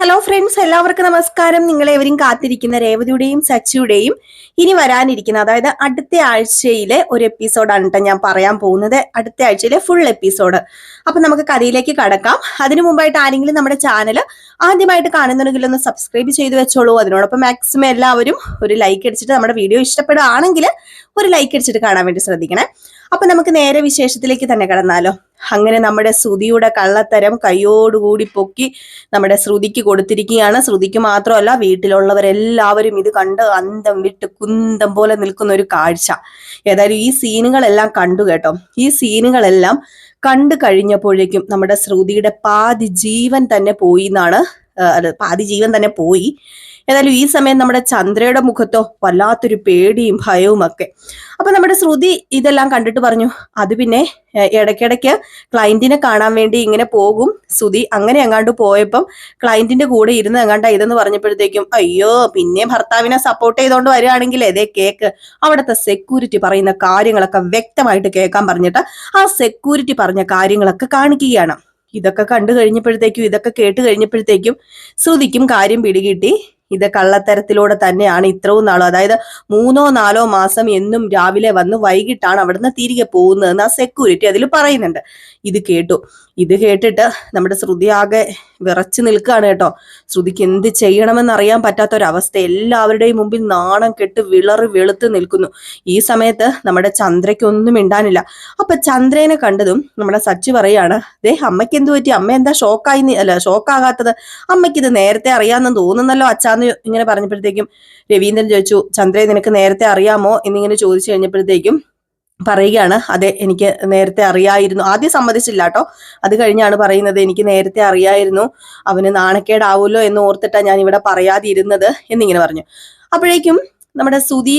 Hello friends എല്ലാവർക്കും നമസ്കാരം. നിങ്ങളെവരും കാത്തിരിക്കുന്ന രേവതിയുടെയും സച്ചിയുടെയും ഇനി വരാനിരിക്കുന്ന അതായത് അടുത്ത ആഴ്ചയിലെ ഒരു എപ്പിസോഡാണ് കേട്ടോ ഞാൻ പറയാൻ പോകുന്നത്. അടുത്ത ആഴ്ചയിലെ ഫുൾ എപ്പിസോഡ് അപ്പൊ നമുക്ക് കഥയിലേക്ക് കടക്കാം. അതിനു മുമ്പായിട്ട് ആരെങ്കിലും നമ്മുടെ ചാനൽ ആദ്യമായിട്ട് കാണുന്നുണ്ടെങ്കിൽ ഒന്ന് സബ്സ്ക്രൈബ് ചെയ്ത് വെച്ചോളൂ. അതിനോടൊപ്പം മാക്സിമം എല്ലാവരും ഒരു ലൈക്ക് അടിച്ചിട്ട് നമ്മുടെ വീഡിയോ ഇഷ്ടപ്പെടുകയാണെങ്കിൽ ഒരു ലൈക്ക് അടിച്ചിട്ട് കാണാൻ വേണ്ടി ശ്രദ്ധിക്കണേ. അപ്പൊ നമുക്ക് നേരെ വിശേഷത്തിലേക്ക് തന്നെ കടന്നാലോ. അങ്ങനെ നമ്മുടെ ശ്രുതിയുടെ കള്ളത്തരം കൈയോടുകൂടി പൊക്കി നമ്മുടെ ശ്രുതിക്ക് കൊടുത്തിരിക്കുകയാണ്. ശ്രുതിക്ക് മാത്രമല്ല വീട്ടിലുള്ളവരെല്ലാവരും ഇത് കണ്ട് അന്തം വിട്ട് കുന്തം പോലെ നിൽക്കുന്ന ഒരു കാഴ്ച. ഏതായാലും ഈ സീനുകളെല്ലാം കണ്ടു കേട്ടോ. ഈ സീനുകളെല്ലാം കണ്ടു കഴിഞ്ഞപ്പോഴേക്കും നമ്മുടെ ശ്രുതിയുടെ പാതി ജീവൻ തന്നെ പോയി എന്നാണ് പാതി ജീവൻ തന്നെ പോയി. ഏതായാലും ഈ സമയം നമ്മുടെ ചന്ദ്രയുടെ മുഖത്തോ വല്ലാത്തൊരു പേടിയും ഭയവും ഒക്കെ. അപ്പൊ നമ്മുടെ ശ്രുതി ഇതെല്ലാം കണ്ടിട്ട് പറഞ്ഞു അത് പിന്നെ ഇടയ്ക്കിടയ്ക്ക് ക്ലയന്റിനെ കാണാൻ വേണ്ടി ഇങ്ങനെ പോകും. ശ്രുതി അങ്ങനെ എങ്ങാണ്ട് പോയപ്പം ക്ലയന്റിന്റെ കൂടെ ഇരുന്ന് എങ്ങാണ്ട ഇതെന്ന് പറഞ്ഞപ്പോഴത്തേക്കും അയ്യോ പിന്നെ ഭർത്താവിനെ സപ്പോർട്ട് ചെയ്തുകൊണ്ട് വരികയാണെങ്കിൽ ഇതേ കേക്ക്. അവിടുത്തെ സെക്യൂരിറ്റി പറയുന്ന കാര്യങ്ങളൊക്കെ വ്യക്തമായിട്ട് കേൾക്കാൻ പറഞ്ഞിട്ട് ആ സെക്യൂരിറ്റി പറഞ്ഞ കാര്യങ്ങളൊക്കെ കാണിക്കുകയാണ്. ഇതൊക്കെ കണ്ടു കഴിഞ്ഞപ്പോഴത്തേക്കും ഇതൊക്കെ കേട്ട് കഴിഞ്ഞപ്പോഴത്തേക്കും ശ്രുതിക്കും കാര്യം പിടികിട്ടി. ഇത് കള്ളത്തരത്തിലൂടെ തന്നെയാണ് ഇത്രയും നാളും. അതായത് മൂന്നോ നാലോ മാസം എന്നും രാവിലെ വന്ന് വൈകിട്ടാണ് അവിടുന്ന് തിരികെ പോകുന്നതെന്ന് ആ സെക്യൂരിറ്റി അതിൽ പറയുന്നുണ്ട്. ഇത് കേട്ടു. ഇത് കേട്ടിട്ട് നമ്മുടെ ശ്രുതി ആകെ വിറച്ചു നിൽക്കുകയാണ് കേട്ടോ. ശ്രുതിക്ക് എന്ത് ചെയ്യണമെന്ന് അറിയാൻ പറ്റാത്ത പറ്റാത്തൊരവസ്ഥ. എല്ലാവരുടെയും മുമ്പിൽ നാണം കെട്ട് വിളറി വെളുത്ത് നിൽക്കുന്നു. ഈ സമയത്ത് നമ്മുടെ ചന്ദ്രയ്ക്കൊന്നും ഇണ്ടാനില്ല അപ്പൊ ചന്ദ്രനെ കണ്ടതും നമ്മുടെ സച്ചി പറയാണ് ദേ അമ്മയ്ക്ക് എന്ത് പറ്റി? അമ്മ എന്താ ഷോക്കായി അല്ല ഷോക്കാകാത്തത്? അമ്മയ്ക്ക് ഇത് നേരത്തെ അറിയാമെന്ന് തോന്നുന്നല്ലോ അച്ഛാന്ന് ഇങ്ങനെ പറഞ്ഞപ്പോഴത്തേക്കും രവീന്ദ്രൻ ചോദിച്ചു ചന്ദ്രയെ നിനക്ക് നേരത്തെ അറിയാമോ? എന്നിങ്ങനെ ചോദിച്ചു കഴിഞ്ഞപ്പോഴത്തേക്കും പറയുകയാണ്. അതെ എനിക്ക് നേരത്തെ അറിയായിരുന്നു. ആദ്യം സമ്മതിച്ചില്ല കേട്ടോ അത് കഴിഞ്ഞാണ് പറയുന്നത് എനിക്ക് നേരത്തെ അറിയായിരുന്നു. അവന് നാണക്കേടാവുമല്ലോ എന്ന് ഓർത്തിട്ടാണ് ഞാൻ ഇവിടെ പറയാതിരുന്നത് എന്നിങ്ങനെ പറഞ്ഞു. അപ്പോഴേക്കും നമ്മുടെ ശ്രുതി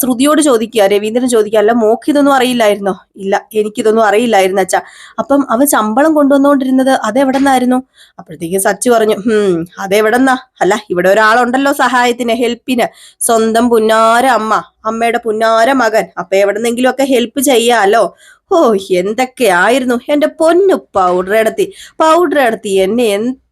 ശ്രുതിയോട് ചോദിക്കുക രവീന്ദ്രൻ ചോദിക്കുക അല്ല മോക്ക് ഇതൊന്നും അറിയില്ലായിരുന്നോ? ഇല്ല എനിക്കിതൊന്നും അറിയില്ലായിരുന്നു അച്ഛാ. അപ്പം അവൻ ശമ്പളം കൊണ്ടുവന്നുകൊണ്ടിരുന്നത് അതെവിടെന്നായിരുന്നു? അപ്പോഴത്തേക്കും സച്ചു പറഞ്ഞു ഹും അതെവിടെന്നാ? അല്ല ഇവിടെ ഒരാളുണ്ടല്ലോ സഹായത്തിന് ഹെൽപ്പിന്. സ്വന്തം പുന്നാര അമ്മ അമ്മയുടെ പുന്നാര മകൻ. അപ്പൊ എവിടെന്നെങ്കിലും ഒക്കെ ഹെൽപ്പ് ചെയ്യാലോ? ഓ എന്തൊക്കെ ആയിരുന്നു എന്റെ പൊന്നു പൗഡർ എടുത്തി പൗഡർ എടുത്തി എന്നെ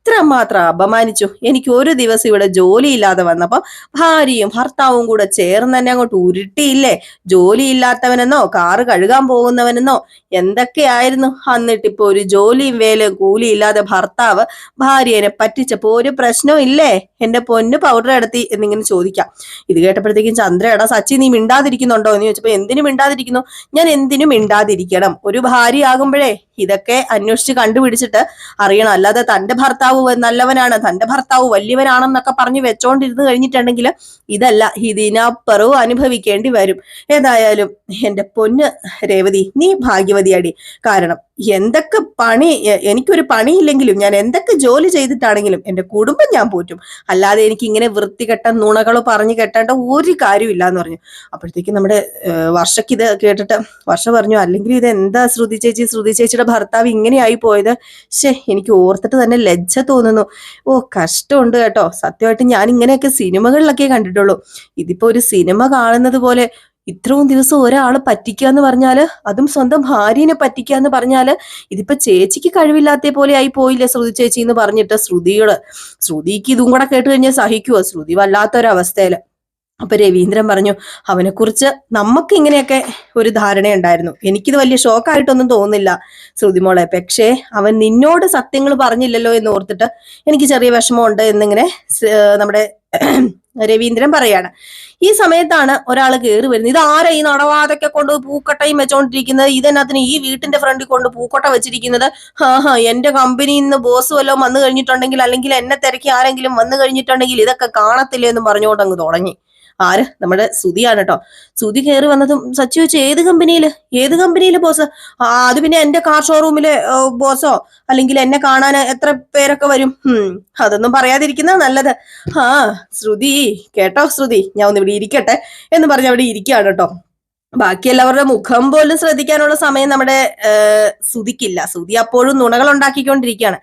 എത്രമാത്രം അപമാനിച്ചു. എനിക്ക് ഒരു ദിവസം ഇവിടെ ജോലിയില്ലാതെ വന്നപ്പം ഭാര്യയും ഭർത്താവും കൂടെ ചേർന്ന് തന്നെ അങ്ങോട്ട് ഉരുട്ടിയില്ലേ? ജോലിയില്ലാത്തവനെന്നോ കാറ് കഴുകാൻ പോകുന്നവനെന്നോ? എന്തൊക്കെയായിരുന്നു? എന്നിട്ടിപ്പോ ഒരു ജോലിയും വേലയും കൂലിയില്ലാതെ ഭർത്താവ് ഭാര്യനെ പറ്റിച്ചപ്പോ ഒരു പ്രശ്നവും ഇല്ലേ? എന്റെ പൊന്ന് പൗഡർ എടുത്തി എന്നിങ്ങനെ ചോദിക്കാം. ഇത് കേട്ടപ്പോഴത്തേക്കും ചന്ദ്ര എടാ സച്ചി നീ മിണ്ടാതിരിക്കുന്നുണ്ടോ? എന്ന് ചോദിച്ചപ്പോ എന്തിനു മിണ്ടാതിരിക്കുന്നു? ഞാൻ എന്തിനു മിണ്ടാതിരിക്കണം? ഒരു ഭാര്യയാകുമ്പോഴേ ഇതൊക്കെ അന്വേഷിച്ച് കണ്ടുപിടിച്ചിട്ട് അറിയണം. അല്ലാതെ തന്റെ ഭർത്താവ് നല്ലവനാണ് തന്റെ ഭർത്താവ് വലിയവനാണെന്നൊക്കെ പറഞ്ഞ് വെച്ചോണ്ടിരുന്ന് കഴിഞ്ഞിട്ടുണ്ടെങ്കിൽ ഇതല്ല ഇതിനപ്പുറവും അനുഭവിക്കേണ്ടി വരും. ഏതായാലും എന്റെ പൊന്ന് രേവതി നീ ഭാഗ്യവതിയാടി. കാരണം എന്തൊക്കെ പണി എനിക്കൊരു പണിയില്ലെങ്കിലും ഞാൻ എന്തൊക്കെ ജോലി ചെയ്തിട്ടാണെങ്കിലും എന്റെ കുടുംബം ഞാൻ പോറ്റും. അല്ലാതെ എനിക്ക് ഇങ്ങനെ വൃത്തികെട്ട നുണകളോ പറഞ്ഞു കെട്ടേണ്ട ഒരു കാര്യമില്ല എന്ന് പറഞ്ഞു. അപ്പോഴത്തേക്കും നമ്മുടെ വർഷയ്ക്ക് ഇത് കേട്ടിട്ട് വർഷ പറഞ്ഞു അല്ലെങ്കിൽ ഇത് എന്താ ശ്രുതി ചേച്ചി? ശ്രുതി ചേച്ചിയുടെ ഭർത്താവ് ഇങ്ങനെയായി പോയത്? ശേ എനിക്ക് ഓർത്തിട്ട് തന്നെ ലജ്ജ തോന്നുന്നു. ഓ കഷ്ടമുണ്ട് കേട്ടോ. സത്യമായിട്ട് ഞാൻ ഇങ്ങനെയൊക്കെ സിനിമകളിലൊക്കെ കണ്ടിട്ടുള്ളൂ. ഇതിപ്പോ ഒരു സിനിമ കാണുന്നത് പോലെ ഇത്രയും ദിവസം ഒരാൾ പറ്റിക്കുക എന്ന് പറഞ്ഞാൽ അതും സ്വന്തം ഭാര്യനെ പറ്റിക്കുക എന്ന് പറഞ്ഞാൽ ഇതിപ്പോ ചേച്ചിക്ക് കഴിവില്ലാത്ത പോലെ ആയി പോയില്ല ശ്രുതി ചേച്ചി എന്ന് പറഞ്ഞിട്ട് ശ്രുതിയോട് ശ്രുതിക്ക് ഇതും കൂടെ കേട്ട് കഴിഞ്ഞാൽ സഹിക്കുവോ? ശ്രുതി വല്ലാത്തൊരവസ്ഥയിൽ അപ്പൊ രവീന്ദ്രൻ പറഞ്ഞു അവനെക്കുറിച്ച് നമുക്ക് ഇങ്ങനെയൊക്കെ ഒരു ധാരണയുണ്ടായിരുന്നു. എനിക്കിത് വലിയ ഷോക്കായിട്ടൊന്നും തോന്നുന്നില്ല ശ്രുതിമോളെ പക്ഷേ അവൻ നിന്നോട് സത്യങ്ങൾ പറഞ്ഞില്ലല്ലോ എന്ന് ഓർത്തിട്ട് എനിക്ക് ചെറിയ വിഷമമുണ്ട് എന്നിങ്ങനെ നമ്മുടെ രവീന്ദ്രൻ പറയാണ് ഈ സമയത്താണ് ഒരാൾ കയറി വരുന്നത്. ഇത് ആരാ ഈ നടവാതൊക്കെ കൊണ്ട് പൂക്കട്ടയും വെച്ചോണ്ടിരിക്കുന്നത്? ഇതെന്നത്തിന് ഈ വീട്ടിന്റെ ഫ്രണ്ടിൽ കൊണ്ട് പൂക്കട്ട വെച്ചിരിക്കുന്നത്? ഹാ ഹാ എന്റെ കമ്പനിയിൽ നിന്ന് ബോസ് വല്ലതും വന്നു കഴിഞ്ഞിട്ടുണ്ടെങ്കിൽ അല്ലെങ്കിൽ എന്നെ തിരക്കി ആരെങ്കിലും വന്നു കഴിഞ്ഞിട്ടുണ്ടെങ്കിൽ ഇതൊക്കെ കാണത്തില്ലേ എന്ന് പറഞ്ഞുകൊണ്ട് അങ്ങ് തുടങ്ങി. ആര്? നമ്മുടെ സുതിയാണ് കേട്ടോ സുതി കയറി വന്നതും സച്ചു വെച്ച് ഏത് കമ്പനിയിൽ? ഏത് കമ്പനിയിൽ ബോസ് ആ അത് പിന്നെ എന്റെ കാർ ഷോറൂമിലെ ബോസോ അല്ലെങ്കിൽ എന്നെ കാണാൻ എത്ര പേരൊക്കെ വരും? അതൊന്നും പറയാതിരിക്കുന്ന നല്ലത്. ആ ശ്രുതി കേട്ടോ ശ്രുതി? ഞാൻ ഒന്ന് ഇവിടെ ഇരിക്കട്ടെ എന്ന് പറഞ്ഞ് അവിടെ ഇരിക്കുകയാണ് കേട്ടോ ബാക്കി എല്ലാവരുടെ മുഖം പോലും ശ്രദ്ധിക്കാനുള്ള സമയം നമ്മുടെ സുതിക്കില്ല സുതി അപ്പോഴും നുണകൾ ഉണ്ടാക്കിക്കൊണ്ടിരിക്കുകയാണ്.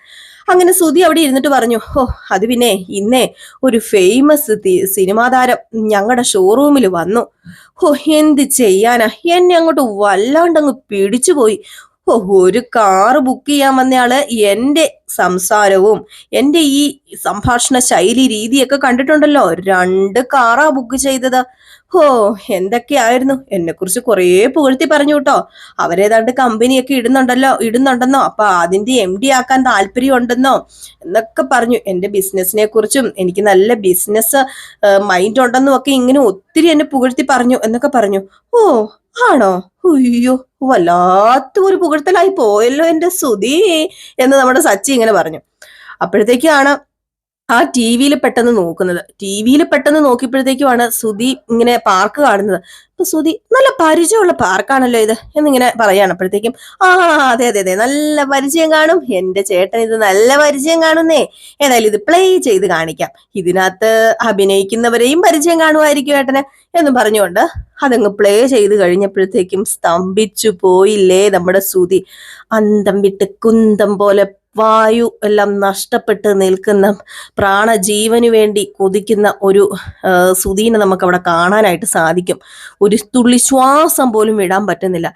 അങ്ങനെ സുതി അവിടെ ഇരുന്നിട്ട് പറഞ്ഞു ഓ അത് പിന്നെ ഇന്നേ ഒരു ഫേമസ് സിനിമാ താരം ഞങ്ങളുടെ ഷോറൂമിൽ വന്നു. ഓ എന്ത് ചെയ്യാനാ? എന്നെ അങ്ങോട്ട് വല്ലാണ്ട് അങ്ങ് പിടിച്ചുപോയി. ഒരു കാറ് ബുക്ക് ചെയ്യാൻ വന്നയാൾ എന്റെ സംസാരവും എന്റെ ഈ സംഭാഷണ ശൈലി രീതിയൊക്കെ കണ്ടിട്ടുണ്ടല്ലോ. രണ്ട് കാറാ ബുക്ക് ചെയ്തത്. ഹോ എന്തൊക്കെയായിരുന്നു? എന്നെ കുറിച്ച് കുറേ പുകഴ്ത്തി പറഞ്ഞു കേട്ടോ. അവരേതാണ്ട് കമ്പനിയൊക്കെ ഇടുന്നുണ്ടല്ലോ ഇടുന്നുണ്ടെന്നോ? അപ്പൊ അതിന്റെ എം ഡി ആക്കാൻ താല്പര്യം ഉണ്ടെന്നോ എന്നൊക്കെ പറഞ്ഞു. എന്റെ ബിസിനസിനെ കുറിച്ചും എനിക്ക് നല്ല ബിസിനസ് മൈൻഡ് ഉണ്ടെന്നും ഒക്കെ ഇങ്ങനെ ഒത്തിരി എന്നെ പുകഴ്ത്തി പറഞ്ഞു എന്നൊക്കെ പറഞ്ഞു. ഓ ആണോ? അയ്യോ വല്ലാത്ത ഒരു പുകഴ്ത്തലായി പോയല്ലോ എന്റെ സുധി എന്ന് നമ്മുടെ സച്ചി ഇങ്ങനെ പറഞ്ഞു. അപ്പോഴത്തേക്കാണ് ആ ടി വിയിൽ പെട്ടെന്ന് നോക്കുന്നത്. ടി വിയിൽ പെട്ടെന്ന് നോക്കിയപ്പോഴത്തേക്കുമാണ് സുധി ഇങ്ങനെ പാർക്ക് കാണുന്നത്. അപ്പൊ സുധി നല്ല പരിചയമുള്ള പാർക്കാണല്ലോ ഇത് എന്നിങ്ങനെ പറയാണ്. അപ്പോഴത്തേക്കും ആ അതെ അതെ അതെ നല്ല പരിചയം കാണും. എന്റെ ചേട്ടൻ ഇത് നല്ല പരിചയം കാണുന്നേ. ഏതായാലും ഇത് പ്ലേ ചെയ്ത് കാണിക്കാം. ഇതിനകത്ത് അഭിനയിക്കുന്നവരെയും പരിചയം കാണുമായിരിക്കും ഏട്ടന് എന്ന് പറഞ്ഞുകൊണ്ട് അതങ്ങ് പ്ലേ ചെയ്ത് കഴിഞ്ഞപ്പോഴത്തേക്കും സ്തംഭിച്ചു പോയില്ലേ നമ്മുടെ സുധി അന്തം വിട്ട് കുന്തം പോലെ വായു എല്ലാം നഷ്ടപ്പെട്ട് നിൽക്കുന്ന പ്രാണജീവന് വേണ്ടി കൊതിക്കുന്ന ഒരു സുധീനെ നമുക്ക് അവിടെ കാണാനായിട്ട് സാധിക്കും. ഒരു തുള്ളി ശ്വാസം പോലും വിടാൻ പറ്റുന്നില്ല.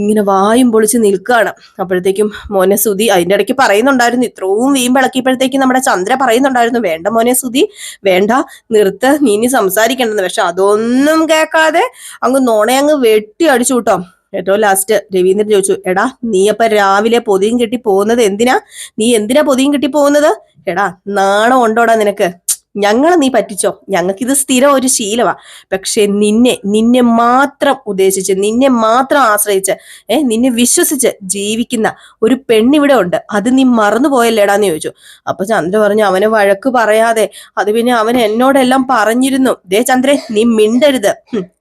ഇങ്ങനെ വായും പൊളിച്ച് നിൽക്കുകയാണ്. അപ്പോഴത്തേക്കും മോനെ സുധി അതിന്റെ ഇടയ്ക്ക് പറയുന്നുണ്ടായിരുന്നു ഇത്രയും വീം വീമ്പിളക്കിയപ്പോഴത്തേക്കും നമ്മുടെ ചന്ദ്ര പറയുന്നുണ്ടായിരുന്നു വേണ്ട മോനെ സുധി വേണ്ട നിർത്ത് നീ ഇനി സംസാരിക്കണ്ടെന്ന്. പക്ഷെ അതൊന്നും കേൾക്കാതെ അങ്ങ് നോണയങ്ങ് വെട്ടി അടിച്ചു കൂട്ടോ ഏറ്റവും ലാസ്റ്റ് രവീന്ദ്രൻ ചോദിച്ചു എടാ നീ അപ്പൊ രാവിലെ പൊതിയും കെട്ടി പോകുന്നത് എന്തിനാ? നീ എന്തിനാ പൊതിയും കെട്ടി പോകുന്നത്? എടാ നാണം ഉണ്ടോടാ നിനക്ക്? ഞങ്ങളെ നീ പറ്റിച്ചോ? ഞങ്ങൾക്കിത് സ്ഥിരം ഒരു ശീലമാ പക്ഷെ നിന്നെ നിന്നെ മാത്രം ഉദ്ദേശിച്ച് നിന്നെ മാത്രം ആശ്രയിച്ച് ഏ നിന്നെ വിശ്വസിച്ച് ജീവിക്കുന്ന ഒരു പെണ്ണിവിടെ ഉണ്ട്. അത് നീ മറന്നു പോയല്ലേടാന്ന് ചോദിച്ചു. അപ്പൊ ചന്ദ്ര പറഞ്ഞു അവന് വഴക്ക് പറയാതെ. അത് പിന്നെ അവൻ എന്നോടെല്ലാം പറഞ്ഞിരുന്നു. ദേ ചന്ദ്രേ നീ മിണ്ടരുത്.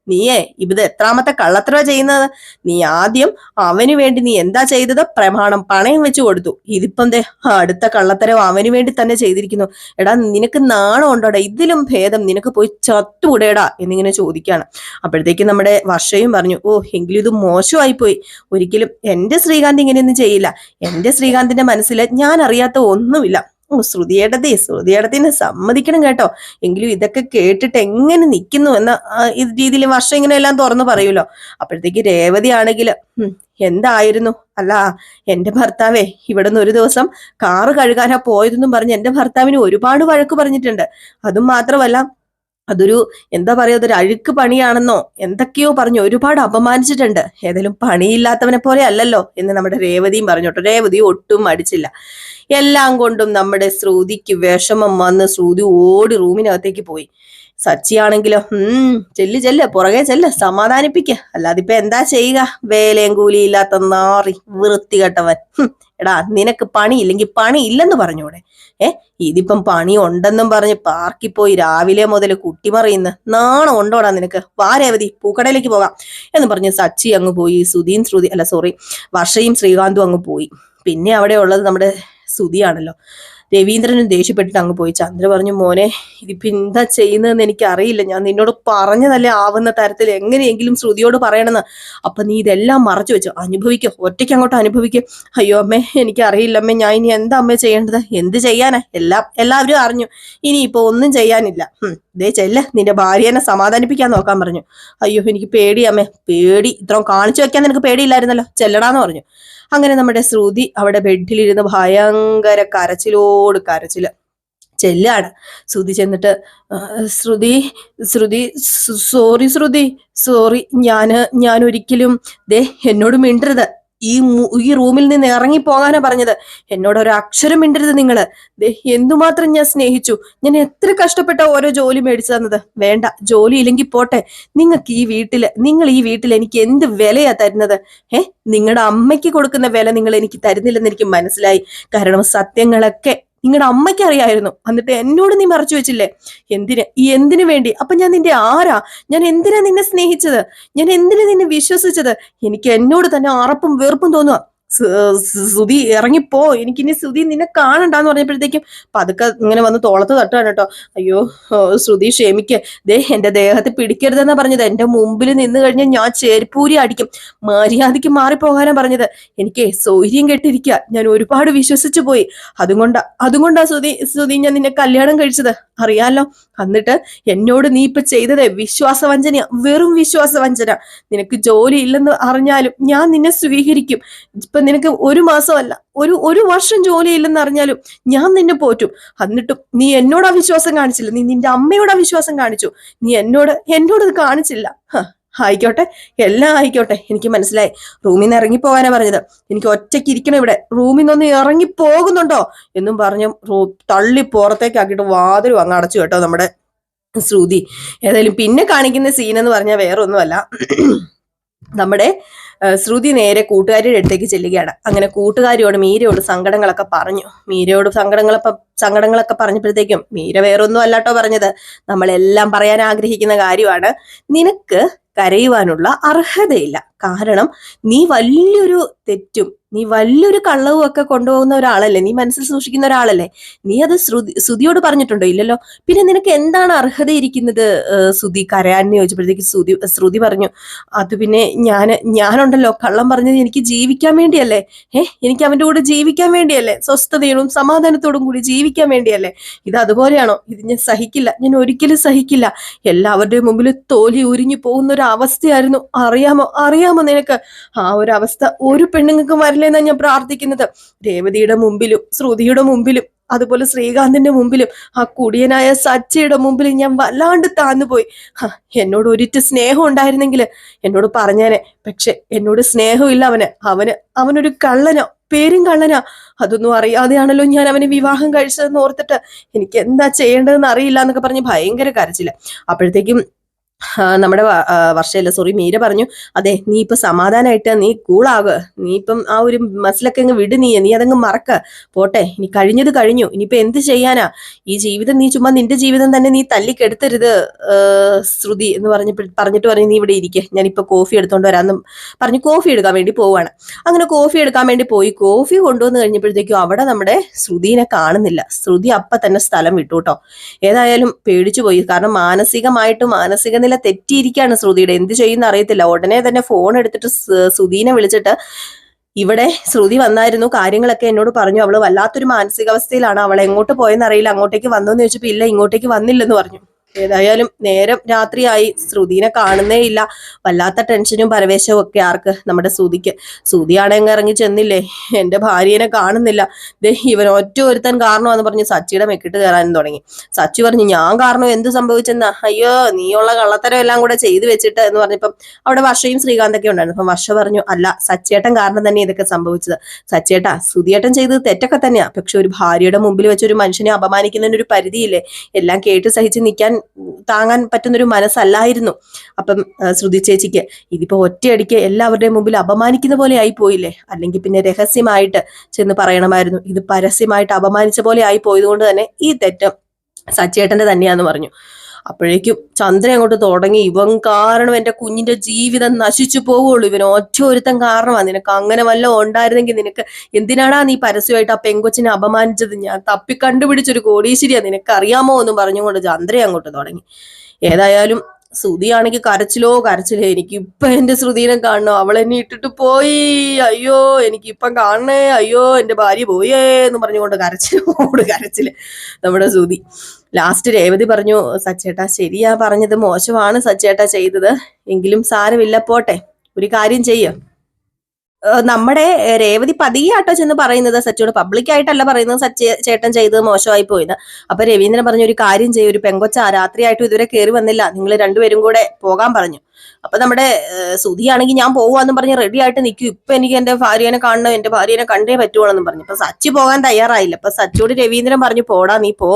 നീയേ ഇത് എത്രാമത്തെ കള്ളത്ര ചെയ്യുന്നത്? നീ ആദ്യം അവന് വേണ്ടി നീ എന്താ ചെയ്തത്? പ്രമാണം പണയം വെച്ച് കൊടുത്തു. ഇതിപ്പം ദേ അടുത്ത കള്ളത്തരവ് അവന് വേണ്ടി തന്നെ ചെയ്തിരിക്കുന്നു. എടാ നിനക്ക് നാണം ഉണ്ടോടാ? ഇതിലും ഭേദം നിനക്ക് പോയി ചത്തുകൂടേടാ? എന്നിങ്ങനെ ചോദിക്കാണ് അപ്പോഴത്തേക്കും നമ്മുടെ വർഷയും പറഞ്ഞു ഓ എങ്കിലും ഇത് മോശമായി പോയി ഒരിക്കലും എന്റെ ശ്രീകാന്ത് ഇങ്ങനെയൊന്നും ചെയ്യില്ല. എന്റെ ശ്രീകാന്തിന്റെ മനസ്സിൽ ഞാൻ അറിയാത്ത ഒന്നുമില്ല. ദേ ശ്രുതിയേടത്തിന് സമ്മതിക്കണം കേട്ടോ. എങ്കിലും ഇതൊക്കെ കേട്ടിട്ട് എങ്ങനെ നിൽക്കുന്നു എന്ന രീതിയിൽ വർഷം ഇങ്ങനെ എല്ലാം തുറന്നു പറയുമല്ലോ അപ്പോഴത്തേക്ക് രേവതി ആണെങ്കിൽ എന്തായിരുന്നു? അല്ല എന്റെ ഭർത്താവേ ഇവിടുന്ന് ഒരു ദിവസം കാറ് കഴുകാനാ പോയതെന്നും പറഞ്ഞ് എന്റെ ഭർത്താവിന് ഒരുപാട് വഴക്ക് പറഞ്ഞിട്ടുണ്ട്. അതും മാത്രമല്ല അതൊരു എന്താ പറയുക അതൊരു അഴുക്ക് പണിയാണെന്നോ എന്തൊക്കെയോ പറഞ്ഞു. ഒരുപാട് അപമാനിച്ചിട്ടുണ്ട്. ഏതായാലും പണിയില്ലാത്തവനെ പോലെ അല്ലല്ലോ എന്ന് നമ്മുടെ രേവതിയും പറഞ്ഞു കേട്ടോ. രേവതി ഒട്ടും അടിച്ചില്ല എല്ലാം കൊണ്ടും നമ്മുടെ ശ്രുതിക്ക് വിഷമം വന്ന് ശ്രുതി ഓടി റൂമിനകത്തേക്ക് പോയി. സച്ചിയാണെങ്കിലോ ഉം ചെല്ല് ചെല്ല് പുറകെ ചെല്ല് സമാധാനിപ്പിക്ക. അല്ലാതെ ഇപ്പൊ എന്താ ചെയ്യുക? വേലയും കൂലിയില്ലാത്ത നാറി വൃത്തികെട്ടവൻ. കെട്ടവൻ എടാ നിനക്ക് പണിയില്ലെങ്കിൽ പണി ഇല്ലെന്ന് പറഞ്ഞൂടെ. ഏ ഇതിപ്പം പണി ഉണ്ടെന്നും പറഞ്ഞ് പാർക്കിൽ പോയി രാവിലെ മുതൽ കുട്ടിമറിയുന്ന നാണം ഉണ്ടോടാ നിനക്ക്? വാരേവതി പൂക്കടയിലേക്ക് പോകാം എന്ന് പറഞ്ഞ് സച്ചി അങ്ങ് പോയി. സുധീൻ ശ്രുതി അല്ല സോറി വർഷയും ശ്രീകാന്തും അങ്ങ് പോയി. പിന്നെ അവിടെ ഉള്ളത് നമ്മുടെ സുധിയാണല്ലോ. രവീന്ദ്രനും ദേഷ്യപ്പെട്ടിട്ട് അങ്ങ് പോയി. ചന്ദ്ര പറഞ്ഞു മോനെ ഇതിപ്പോ എന്താ ചെയ്യുന്നതെന്ന് എനിക്ക് അറിയില്ല ഞാൻ നിന്നോട് പറഞ്ഞതല്ലേ ആവുന്ന തരത്തിൽ. എങ്ങനെയെങ്കിലും ശ്രുതിയോട് പറയണമെന്ന്. അപ്പൊ നീ ഇതെല്ലാം മറച്ചു വെച്ചു. അനുഭവിക്കുക ഒറ്റയ്ക്ക് അങ്ങോട്ട് അനുഭവിക്കുക അയ്യോ അമ്മേ എനിക്ക് അറിയില്ല അമ്മേ ഞാൻ ഇനി എന്താ അമ്മേ ചെയ്യേണ്ടത്? എന്ത് ചെയ്യാനാ? എല്ലാം എല്ലാവരും അറിഞ്ഞു. ഇനി ഇപ്പൊ ഒന്നും ചെയ്യാനില്ല. ദേ ചെല്ല. നിന്റെ ഭാര്യനെ സമാധാനിപ്പിക്കാൻ നോക്കാൻ പറഞ്ഞു. അയ്യോ എനിക്ക് പേടി അമ്മേ. പേടി. ഇത്രയും കാണിച്ചു വെക്കാൻ നിനക്ക് പേടിയില്ലായിരുന്നല്ലോ. ചെല്ലടാന്ന് പറഞ്ഞു. അങ്ങനെ നമ്മുടെ ശ്രുതി അവിടെ ബെഡിലിരുന്ന് ഭയങ്കര കരച്ചിലോട് കരച്ചിൽ. ചെല്ലാണ്. ശ്രുതി ചെന്നിട്ട് ശ്രുതി ശ്രുതി സോറി ശ്രുതി സോറി ഞാൻ ഞാൻ ഒരിക്കലും ദേ എന്നോട് മിണ്ടരുത്. ഈ ഈ റൂമിൽ നിന്ന് ഇറങ്ങി പോകാനാ പറഞ്ഞത്. എന്നോട് ഒരു അക്ഷരം മിണ്ടരുത് നിങ്ങൾ. എന്തുമാത്രം ഞാൻ സ്നേഹിച്ചു. ഞാൻ എത്ര കഷ്ടപ്പെട്ട ഓരോ ജോലി മേടിച്ചു തന്നത്. വേണ്ട ജോലി ഇല്ലെങ്കിൽ പോട്ടെ. നിങ്ങൾക്ക് ഈ വീട്ടിൽ നിങ്ങൾ ഈ വീട്ടിൽ എനിക്ക് എന്ത് വിലയാ തരുന്നത്? ഏ നിങ്ങളുടെ അമ്മയ്ക്ക് കൊടുക്കുന്ന വില നിങ്ങൾ എനിക്ക് തരുന്നില്ലെന്ന് എനിക്ക് മനസ്സിലായി. കാരണം സത്യങ്ങളൊക്കെ നിങ്ങളുടെ അമ്മയ്ക്ക് അറിയായിരുന്നു. എന്നിട്ട് എന്നോട് നീ മറച്ചു വെച്ചില്ലേ? എന്തിന്? ഈ എന്തിനു വേണ്ടി? അപ്പൊ ഞാൻ നിന്റെ ആരാ? ഞാൻ എന്തിനാ നിന്നെ സ്നേഹിച്ചത്? ഞാൻ എന്തിനാ നിന്നെ വിശ്വസിച്ചത്? എനിക്ക് എന്നോട് തന്നെ അറപ്പും വെറുപ്പും തോന്നുക സുധി ഇറങ്ങിപ്പോ. എനിക്കിനി ശ്രുതി നിന്നെ കാണണ്ടെന്ന് പറഞ്ഞപ്പോഴത്തേക്കും പതുക്കെ ഇങ്ങനെ വന്ന് തോളത്ത് തട്ടാണ് കേട്ടോ. അയ്യോ ശ്രുതി ക്ഷമിക്ക്. ദേ എന്റെ ദേഹത്തെ പിടിക്കരുതെന്നാ പറഞ്ഞത്. എന്റെ മുമ്പിൽ നിന്ന് കഴിഞ്ഞാൽ ഞാൻ ചേരിപ്പൂരി അടിക്കും. മര്യാദയ്ക്ക് മാറിപ്പോകാനാ പറഞ്ഞത്. എനിക്ക് സൗര്യം കെട്ടിരിക്കുക ഞാൻ ഒരുപാട് വിശ്വസിച്ചു പോയി. അതുകൊണ്ടാ അതുകൊണ്ടാ ശ്രുതി ശ്രുതി ഞാൻ നിന്നെ കല്യാണം കഴിച്ചത്. അറിയാലോ? എന്നിട്ട് എന്നോട് നീ ഇപ്പൊ ചെയ്തത് വിശ്വാസവഞ്ചന വെറും വിശ്വാസവഞ്ചന. നിനക്ക് ജോലി ഇല്ലെന്ന് അറിഞ്ഞാലും ഞാൻ നിന്നെ സ്വീകരിക്കും. ഇപ്പൊ നിനക്ക് ഒരു മാസമല്ല ഒരു ഒരു വർഷം ജോലിയില്ലെന്ന് അറിഞ്ഞാലും ഞാൻ നിന്നെ പോറ്റും. എന്നിട്ടും നീ എന്നോട് അവിശ്വാസം കാണിച്ചില്ല. നീ നിന്റെ അമ്മയോട് അവിശ്വാസം കാണിച്ചു. നീ എന്നോട് എന്നോട് ഇത് കാണിച്ചില്ല. ആയിക്കോട്ടെ എല്ലാം ആയിക്കോട്ടെ. എനിക്ക് മനസ്സിലായി. റൂമിൽ നിന്ന് ഇറങ്ങി പോകാനാ പറഞ്ഞത്. എനിക്ക് ഒറ്റയ്ക്ക് ഇരിക്കണം ഇവിടെ. റൂമിൽ നിന്ന് ഇറങ്ങി പോകുന്നുണ്ടോ എന്നും പറഞ്ഞു റൂ- തള്ളി പുറത്തേക്ക് ആക്കിയിട്ട് വാതിലും അങ്ങ് അടച്ചു കേട്ടോ നമ്മുടെ ശ്രുതി. ഏതായാലും പിന്നെ കാണിക്കുന്ന സീൻ എന്ന് പറഞ്ഞാൽ വേറെ ഒന്നുമല്ല നമ്മുടെ ശ്രുതി നേരെ കൂട്ടുകാരിയുടെ അടുത്തേക്ക് ചെല്ലുകയാണ്. അങ്ങനെ കൂട്ടുകാരിയോട് മീരയോട് സങ്കടങ്ങളൊക്കെ പറഞ്ഞു. മീരയോട് സങ്കടങ്ങളൊക്കെ സങ്കടങ്ങളൊക്കെ പറഞ്ഞപ്പോഴത്തേക്കും മീര വേറൊന്നും അല്ലാട്ടോ പറഞ്ഞത്. നമ്മളെല്ലാം പറയാൻ ആഗ്രഹിക്കുന്ന കാര്യമാണ്. നിനക്ക് കരയുവാനുള്ള അർഹതയില്ല. കാരണം നീ വലിയൊരു തെറ്റും നീ വലിയൊരു കള്ളവും ഒക്കെ കൊണ്ടുപോകുന്ന ഒരാളല്ലേ? നീ മനസ്സിൽ സൂക്ഷിക്കുന്ന ഒരാളല്ലേ? നീ അത് ശ്രുതി ശ്രുതിയോട് പറഞ്ഞിട്ടുണ്ടോ? ഇല്ലല്ലോ. പിന്നെ നിനക്ക് എന്താണ് അർഹത ഇരിക്കുന്നത് ശ്രുതി കരയാൻ ചോദിച്ചപ്പോഴത്തേക്ക് ശ്രുതി ശ്രുതി പറഞ്ഞു അത് പിന്നെ ഞാൻ ഞാനുണ്ടല്ലോ. കള്ളം പറഞ്ഞത് എനിക്ക് ജീവിക്കാൻ വേണ്ടിയല്ലേ? ഏഹ് എനിക്ക് അവന്റെ കൂടെ ജീവിക്കാൻ വേണ്ടിയല്ലേ? സ്വസ്ഥതയോടും സമാധാനത്തോടും കൂടി ജീവിക്കാൻ വേണ്ടിയല്ലേ? ഇത് അതുപോലെയാണോ? ഇത് ഞാൻ സഹിക്കില്ല. ഞാൻ ഒരിക്കലും സഹിക്കില്ല. എല്ലാവരുടെയും മുമ്പിൽ തോലി ഉരിഞ്ഞു പോകുന്ന ഒരു അവസ്ഥയായിരുന്നു. അറിയാമോ? അറിയാമോ നിനക്ക്? ആ ഒരു അവസ്ഥ ഒരു പെണ്ണുങ്ങൾക്ക് വരില്ലെന്നാ ഞാൻ പ്രാർത്ഥിക്കുന്നത്. രേവതിയുടെ മുമ്പിലും ശ്രുതിയുടെ മുമ്പിലും അതുപോലെ ശ്രീകാന്തിന്റെ മുമ്പിലും ആ കുടിയനായ സച്ചയുടെ മുമ്പിലും ഞാൻ വല്ലാണ്ട് താന്നുപോയി. എന്നോട് ഒരിറ്റ് സ്നേഹം ഉണ്ടായിരുന്നെങ്കിൽ എന്നോട് പറഞ്ഞേനെ. പക്ഷെ എന്നോട് സ്നേഹമില്ല അവന്. അവന് അവനൊരു കള്ളനോ പേരും കള്ളനാ. അതൊന്നും അറിയാതെയാണല്ലോ ഞാൻ അവനെ വിവാഹം കഴിച്ചതെന്ന് ഓർത്തിട്ട് എനിക്ക് എന്താ ചെയ്യേണ്ടതെന്ന് അറിയില്ല എന്നൊക്കെ പറഞ്ഞ് ഭയങ്കര കരച്ചില്ല അപ്പോഴത്തേക്കും നമ്മുടെ വർഷയില്ല? സോറി മീര പറഞ്ഞു അതെ നീ ഇപ്പൊ സമാധാനമായിട്ട് നീ കൂളാവ് നീ ഇപ്പം ആ ഒരു മനസ്സിലൊക്കെ അങ്ങ് വിട് നീ നീ അതങ്ങ് മറക്ക. പോട്ടെ ഇനി കഴിഞ്ഞത് കഴിഞ്ഞു. ഇനിയിപ്പോ എന്ത് ചെയ്യാനാ? ഈ ജീവിതം നീ ചുമ്മാ നിന്റെ ജീവിതം തന്നെ നീ തല്ലിക്കെടുത്തരുത്. ശ്രുതി എന്ന് പറഞ്ഞ പറഞ്ഞിട്ട് പറഞ്ഞു നീ ഇവിടെ ഇരിക്കെ. ഞാനിപ്പോ കോഫി എടുത്തോണ്ട് വരാന്ന് പറഞ്ഞു കോഫി എടുക്കാൻ വേണ്ടി പോവാണ്. അങ്ങനെ കോഫി എടുക്കാൻ വേണ്ടി പോയി. കോഫി കൊണ്ടുവന്ന് കഴിഞ്ഞപ്പോഴത്തേക്കും അവിടെ നമ്മുടെ ശ്രുതിനെ കാണുന്നില്ല. ശ്രുതി അപ്പൊ തന്നെ സ്ഥലം വിട്ടു കേട്ടോ. ഏതായാലും പേടിച്ചു പോയി. കാരണം മാനസികമായിട്ട് മാനസിക നില തെറ്റിയിരിക്കുകയാണ് ശ്രുതിയുടെ. എന്ത് ചെയ്യുന്ന അറിയത്തില്ല. ഉടനെ തന്നെ ഫോൺ എടുത്തിട്ട് സുധീനെ വിളിച്ചിട്ട് ഇവിടെ ശ്രുതി വന്നായിരുന്നു. കാര്യങ്ങളൊക്കെ എന്നോട് പറഞ്ഞു. അവൾ വല്ലാത്തൊരു മാനസികാവസ്ഥയിലാണ്. അവൾ എങ്ങോട്ട് പോയെന്നറിയില്ല അങ്ങോട്ടേക്ക് വന്നോന്ന് ചോദിച്ചപ്പോ ഇല്ല ഇങ്ങോട്ടേക്ക് വന്നില്ലെന്ന് പറഞ്ഞു. ഏതായാലും നേരം രാത്രിയായി. ശ്രുതിനെ കാണുന്നേ ഇല്ല. വല്ലാത്ത ടെൻഷനും പരവേശവും ഒക്കെ ആർക്ക് നമ്മുടെ ശ്രുതിക്ക്. ശ്രുതിയാണെങ്കിൽ ഇറങ്ങി ചെന്നില്ലേ? എന്റെ ഭാര്യനെ കാണുന്നില്ല. ദേ ഇവൻ ഒറ്റ ഒരുത്തൻ കാരണമെന്ന് പറഞ്ഞ് സച്ചിയുടെ മെക്കിട്ട് കയറാനും തുടങ്ങി. സച്ചി പറഞ്ഞു ഞാൻ കാരണം എന്ത് സംഭവിച്ചെന്നാ? അയ്യോ നീയുള്ള കള്ളത്തരം എല്ലാം കൂടെ ചെയ്തു വെച്ചിട്ട് എന്ന് പറഞ്ഞപ്പം അവിടെ വർഷയും ശ്രീകാന്തൊക്കെ ഉണ്ടായിരുന്നു. അപ്പം വർഷ പറഞ്ഞു അല്ല സച്ചേട്ടൻ കാരണം തന്നെ ഇതൊക്കെ സംഭവിച്ചത്. സച്ചേട്ടാ സുതിയേട്ടൻ ചെയ്തത് തെറ്റൊക്കെ തന്നെയാ. പക്ഷെ ഒരു ഭാര്യയുടെ മുമ്പിൽ വെച്ച് ഒരു മനുഷ്യനെ അപമാനിക്കുന്നതിന് ഒരു പരിധിയില്ലേ? എല്ലാം കേട്ട് സഹിച്ച് നിൽക്കാൻ താങ്ങാൻ പറ്റുന്നൊരു മനസ്സല്ലായിരുന്നു. അപ്പം ശ്രുതി ചേച്ചിക്ക് ഇതിപ്പോ ഒറ്റയടിക്ക് എല്ലാവരുടെയും മുമ്പിൽ അപമാനിക്കുന്ന പോലെ ആയി പോയില്ലേ? അല്ലെങ്കിൽ പിന്നെ രഹസ്യമായിട്ട് ചെന്ന് പറയണമായിരുന്നു. ഇത് പരസ്യമായിട്ട് അപമാനിച്ച പോലെ ആയി പോയതുകൊണ്ട് തന്നെ ഈ തെറ്റം സച്ചേട്ടന്റെ തന്നെയാന്ന് പറഞ്ഞു. അപ്പോഴേക്കും ചന്ദ്രൻ അങ്ങോട്ട് തുടങ്ങി. ഇവൻ കാരണം എന്റെ കുഞ്ഞിന്റെ ജീവിതം നശിച്ചു പോവുള്ളൂ ഇവൻ ഒറ്റ ഒരുത്തൻ കാരണമാണ്. നിനക്ക് അങ്ങനെ വല്ല ഉണ്ടായിരുന്നെങ്കിൽ നിനക്ക് എന്തിനാടാ നീ പരസ്യമായിട്ട് ആ പെങ്കൊച്ചിനെ അപമാനിച്ചത്? ഞാൻ തപ്പി കണ്ടുപിടിച്ചൊരു നിനക്ക് അറിയാമോ എന്ന് പറഞ്ഞുകൊണ്ട് ചന്ദ്രൻ അങ്ങോട്ട് തുടങ്ങി. ഏതായാലും ശ്രുതിയാണെങ്കിൽ കരച്ചിലോ കരച്ചിലോ. എനിക്ക് ഇപ്പൊ എന്റെ ശ്രുതിനെ കാണണോ. അവൾ എന്നെ ഇട്ടിട്ട് പോയി. അയ്യോ എനിക്ക് ഇപ്പം കാണണേ. അയ്യോ എന്റെ ഭാര്യ പോയേ എന്ന് പറഞ്ഞുകൊണ്ട് കരച്ചിലോട് കരച്ചിൽ നമ്മുടെ ശ്രുതി. ലാസ്റ്റ് രേവതി പറഞ്ഞു സച്ചേട്ടാ ശരിയാ പറഞ്ഞത്. മോശമാണ് സച്ചേട്ടാ ചെയ്തത്. എങ്കിലും സാരമില്ല പോട്ടെ. ഒരു കാര്യം ചെയ്യ. നമ്മുടെ രേവതി പതിയെ ആട്ടോ ചെന്ന് പറയുന്നത്. സച്ചിയോട് പബ്ലിക് ആയിട്ടല്ല പറയുന്നത് സച്ചി ചേട്ടൻ ചെയ്തത് മോശമായി പോയത് അപ്പൊ രവീന്ദ്രൻ പറഞ്ഞു ഒരു കാര്യം ചെയ്യും ഒരു പെങ്കൊച്ച രാത്രിയായിട്ടും ഇതുവരെ കയറി വന്നില്ല. നിങ്ങൾ രണ്ടുപേരും കൂടെ പോകാൻ പറഞ്ഞു. അപ്പൊ നമ്മുടെ സുധിയാണെങ്കിൽ ഞാൻ പോവാന്നും പറഞ്ഞ് റെഡി ആയിട്ട് നിൽക്കും. ഇപ്പൊ എനിക്ക് എന്റെ ഭാര്യനെ കാണണം എന്റെ ഭാര്യനെ കണ്ടേ പറ്റുവാണെന്നും പറഞ്ഞു. അപ്പൊ സച്ചി പോകാൻ തയ്യാറായില്ല. അപ്പൊ സച്ചിയോട് രവീന്ദ്രൻ പറഞ്ഞു പോടാ നീ പോ.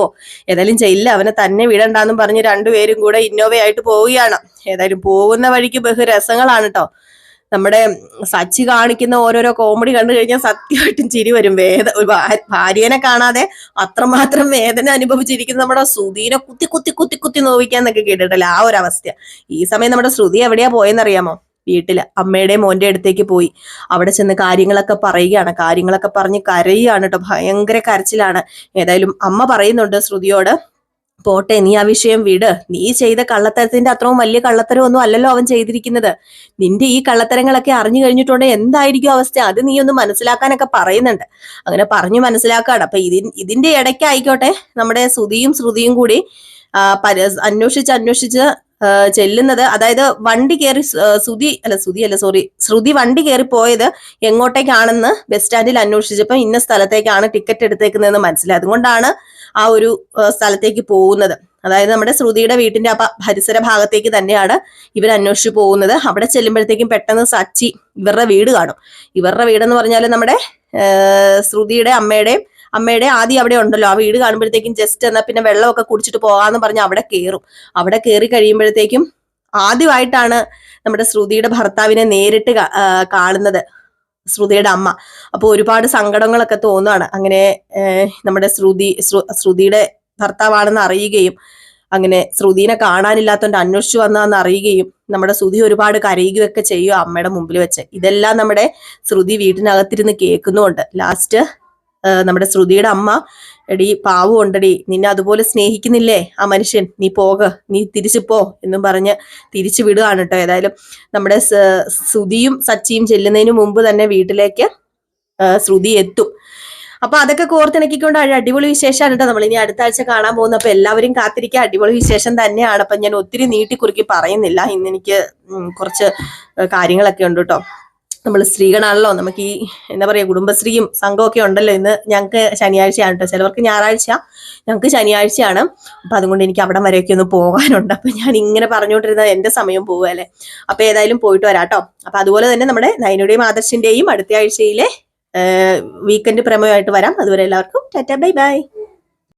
ഏതായാലും ചെയ്യില്ല അവനെ തന്നെ വിടണ്ടാന്നും പറഞ്ഞ് രണ്ടുപേരും കൂടെ ഇന്നോവയായിട്ട് പോവുകയാണ്. ഏതായാലും പോകുന്ന വഴിക്ക് ബഹുരസങ്ങളാണ് കേട്ടോ നമ്മുടെ സച്ചി കാണിക്കുന്ന ഓരോരോ കോമഡി കണ്ടു കഴിഞ്ഞാൽ സത്യമായിട്ടും ചിരി വരും. വേദ ഭാര്യനെ കാണാതെ അത്രമാത്രം വേദന അനുഭവിച്ചിരിക്കുന്ന നമ്മുടെ ശ്രുതിനെ കുത്തി കുത്തി കുത്തി കുത്തി നോവിക്കാന്നൊക്കെ കേട്ടിട്ടില്ല ആ ഒരു അവസ്ഥ ഈ സമയം നമ്മുടെ ശ്രുതി എവിടെയാ പോയെന്നറിയാമോ? വീട്ടിൽ. അമ്മയുടെ മോന്റെ അടുത്തേക്ക് പോയി. അവിടെ ചെന്ന് കാര്യങ്ങളൊക്കെ പറയുകയാണ്. കാര്യങ്ങളൊക്കെ പറഞ്ഞ് കരയുകയാണ് കേട്ടോ. ഭയങ്കര കരച്ചിലാണ്. ഏതായാലും അമ്മ പറയുന്നുണ്ട് ശ്രുതിയോട് പോട്ടെ നീ ആ വിഷയം വിട്. നീ ചെയ്ത കള്ളത്തരത്തിന്റെ അത്രയും വലിയ കള്ളത്തരം ഒന്നും അല്ലല്ലോ അവൻ ചെയ്തിരിക്കുന്നത്. നിന്റെ ഈ കള്ളത്തരങ്ങളൊക്കെ അറിഞ്ഞു കഴിഞ്ഞിട്ടുണ്ടെങ്കിൽ എന്തായിരിക്കും അവസ്ഥ? അത് നീ ഒന്ന് മനസ്സിലാക്കാനൊക്കെ പറയുന്നുണ്ട്. അങ്ങനെ പറഞ്ഞു മനസ്സിലാക്കാണ്. അപ്പൊ ഇതി ഇതിന്റെ ഇടയ്ക്കായിക്കോട്ടെ. നമ്മുടെ ശ്രുതിയും ശ്രുതിയും കൂടി അന്വേഷിച്ച് അന്വേഷിച്ച് ചെല്ലുന്നത്. അതായത് വണ്ടി കയറി ശ്രുതി അല്ല ശ്രുതി അല്ല സോറി ശ്രുതി വണ്ടി കയറി പോയത് എങ്ങോട്ടേക്കാണെന്ന് ബസ് സ്റ്റാൻഡിൽ അന്വേഷിച്ചപ്പോൾ ഇന്ന സ്ഥലത്തേക്കാണ് ടിക്കറ്റ് എടുത്തേക്കുന്നതെന്ന് മനസ്സിലായി. അതുകൊണ്ടാണ് ആ ഒരു സ്ഥലത്തേക്ക് പോകുന്നത്. അതായത് നമ്മുടെ ശ്രുതിയുടെ വീട്ടിന്റെ ആ പരിസര ഭാഗത്തേക്ക് തന്നെയാണ് ഇവർ അന്വേഷിച്ചു പോകുന്നത്. അവിടെ ചെല്ലുമ്പോഴത്തേക്കും പെട്ടെന്ന് സച്ചി ഇവരുടെ വീട് കാണും. ഇവരുടെ വീടെന്ന് പറഞ്ഞാൽ നമ്മുടെ ശ്രുതിയുടെ അമ്മയുടെയും അമ്മയുടെ ആദ്യം അവിടെ ഉണ്ടല്ലോ. ആ വീട് കാണുമ്പോഴത്തേക്കും ജസ്റ്റ് എന്നാ പിന്നെ വെള്ളമൊക്കെ കുടിച്ചിട്ട് പോകാന്ന് പറഞ്ഞ് അവിടെ കയറും അവിടെ കയറി കഴിയുമ്പോഴത്തേക്കും ആദ്യമായിട്ടാണ് നമ്മുടെ ശ്രുതിയുടെ ഭർത്താവിനെ നേരിട്ട് കാണുന്നത്. ശ്രുതിയുടെ അമ്മ. അപ്പോൾ ഒരുപാട് സങ്കടങ്ങളൊക്കെ തോന്നുകയാണ് അങ്ങനെ നമ്മുടെ ശ്രുതി ശ്രുതിയുടെ ഭർത്താവാണെന്ന് അറിയുകയും അങ്ങനെ ശ്രുതിനെ കാണാനില്ലാത്തതുകൊണ്ട് അന്വേഷിച്ചു വന്നാന്ന് അറിയുകയും നമ്മുടെ ശ്രുതി ഒരുപാട് കരയുകയൊക്കെ ചെയ്യുക അമ്മയുടെ മുമ്പിൽ വെച്ച്. ഇതെല്ലാം നമ്മുടെ ശ്രുതി വീട്ടിനകത്തിരുന്ന് കേൾക്കുന്നുമുണ്ട് ലാസ്റ്റ് നമ്മുടെ ശ്രുതിയുടെ അമ്മ എടി പാവം ഉണ്ടടി നിന്നെ അതുപോലെ സ്നേഹിക്കുന്നില്ലേ? ആ മനുഷ്യൻ നീ പോക നീ തിരിച്ചു പോ എന്നും പറഞ്ഞ് തിരിച്ചു വിടുകയാണ് കേട്ടോ. ഏതായാലും നമ്മുടെ ശ്രുതിയും സച്ചിയും ചെല്ലുന്നതിന് മുമ്പ് തന്നെ വീട്ടിലേക്ക് ശ്രുതി എത്തും. അപ്പൊ അതൊക്കെ കോർത്തിണക്കിക്കൊണ്ട് അടിപൊളി വിശേഷമാണ് കേട്ടോ. നമ്മൾ ഇനി അടുത്ത ആഴ്ച കാണാൻ പോകുന്ന അപ്പൊ എല്ലാവരും കാത്തിരിക്കുക. അടിപൊളി വിശേഷം തന്നെയാണ്. അപ്പൊ ഞാൻ ഒത്തിരി നീട്ടിക്കുറുക്കി പറയുന്നില്ല. ഇന്ന് എനിക്ക് കുറച്ച് കാര്യങ്ങളൊക്കെ ഉണ്ട് കേട്ടോ. നമ്മൾ സ്ത്രീകളാണല്ലോ. നമുക്ക് ഈ എന്താ പറയുക കുടുംബശ്രീയും സംഘമൊക്കെ ഉണ്ടല്ലോ ഇന്ന്. ഞങ്ങൾക്ക് ശനിയാഴ്ചയാണ് കേട്ടോ ചിലവർക്ക് ഞായറാഴ്ച ഞങ്ങൾക്ക് ശനിയാഴ്ചയാണ്. അപ്പം അതുകൊണ്ട് എനിക്ക് അവിടം വരെയൊക്കെ ഒന്ന് പോകാനുണ്ട്. അപ്പം ഞാൻ ഇങ്ങനെ പറഞ്ഞുകൊണ്ടിരുന്ന എന്റെ സമയം പോവുകയല്ലേ അപ്പം ഏതായാലും പോയിട്ട് വരാം കേട്ടോ അപ്പം അതുപോലെ തന്നെ നമ്മുടെ നയനുടെയും ആദർശിന്റെയും അടുത്ത ആഴ്ചയിലെ വീക്കെൻഡ് പ്രമേയമായിട്ട് വരാം. അതുവരെ എല്ലാവർക്കും ടാറ്റ ബൈ ബൈ.